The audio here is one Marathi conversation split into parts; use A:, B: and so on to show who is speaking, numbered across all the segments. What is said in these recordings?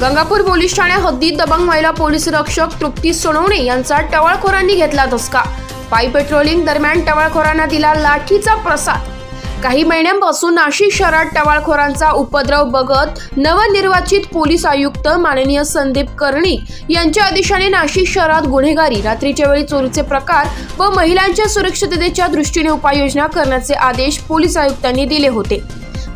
A: गंगापूर पोलीस ठाण्या हद्दीत दबंग महिला पोलीस रक्षक तृप्ती सोनवणे यांचा टवाळखोरांनी घेतला धसका. पायी पेट्रोलिंग दरम्यान टवाळखोरांना दिला लाठीचा प्रसाद. काही महिन्यांपासून नाशिक शहरात टवाळखोरांचा उपद्रव बघत नवनिर्वाचित पोलीस आयुक्त माननीय संदीप कर्णिक यांच्या आदेशाने नाशिक शहरात गुन्हेगारी रात्रीच्या वेळी चोरीचे प्रकार व महिलांच्या सुरक्षिततेच्या दृष्टीने उपाययोजना करण्याचे आदेश पोलीस आयुक्तांनी दिले होते.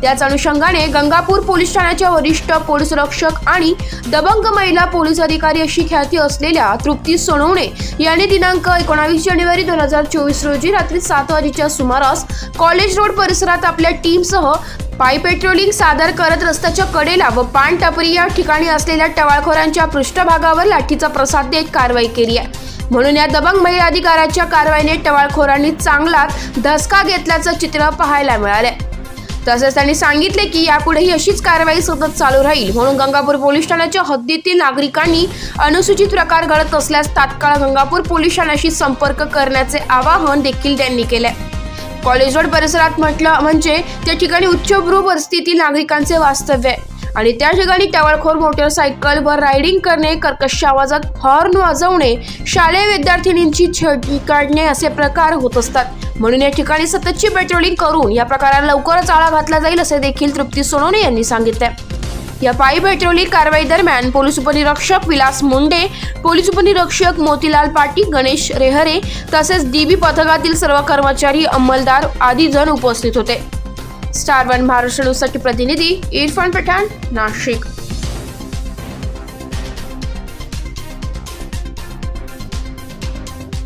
A: त्याच अनुषंगाने गंगापूर पोलीस ठाण्याच्या वरिष्ठ पोलीस रक्षक आणि दबंग महिला पोलीस अधिकारी अशी ख्याती असलेल्या तृप्ती सोनवणे यांनी दिनांक एकोणावीस जानेवारी दोन हजार चोवीस रोजी रात्री सात वाजेच्या सुमारास कॉलेज रोड परिसरात आपल्या टीमसह पाय पेट्रोलिंग सादर करत रस्त्याच्या कडेला व पान टपरी या ठिकाणी असलेल्या टवाळखोरांच्या पृष्ठभागावर लाठीचा प्रसाद देत कारवाई केली आहे. म्हणून या दबंग महिला अधिकाऱ्याच्या कारवाईने टवाळखोरांनी चांगलाच धसका घेतल्याचं चित्र पाहायला मिळालंय. तसेच त्यांनी सांगितले की यापुढेही अशीच कारवाई सतत चालू राहील. म्हणून गंगापूर पोलीस ठाण्याच्या हद्दीतील नागरिकांनी अनुसूचित प्रकार घडत असल्यास तात्काळ गंगापूर पोलीस ठाण्याशी संपर्क करण्याचे आवाहन देखील त्यांनी केले कॉलेज रोड परिसरात म्हटलं म्हणजे त्या ठिकाणी उच्चभ्रू परिस्थिती नागरिकांचे वास्तव्य आहे. आणि त्या ठिकाणी टवाळखोर मोटरसायकलवर रायडिंग करणे कर्कश आवाजात हॉर्न वाजवणे शालेय विद्यार्थिनींची छेड काढणे असे प्रकार होत असतात. म्हणून या ठिकाणी सततची पेट्रोलिंग करून या प्रकाराला लवकरच आळा घातला जाईल असे देखील तृप्ती सोनवणे यांनी सांगितले या पायी पेट्रोलिंग कारवाई दरम्यान पोलीस उपनिरीक्षक विलास मुंडे पोलीस उपनिरीक्षक मोतीलाल पाटील गणेश रेहरे तसेच डीबी पथकातील सर्व कर्मचारी अंमलदार आदी जण उपस्थित होते. સ્ટાર વન મહારાષ્ટ્રનો સત્ય પ્રતિનિધિ ઇરફાન પઠાણ નાશિક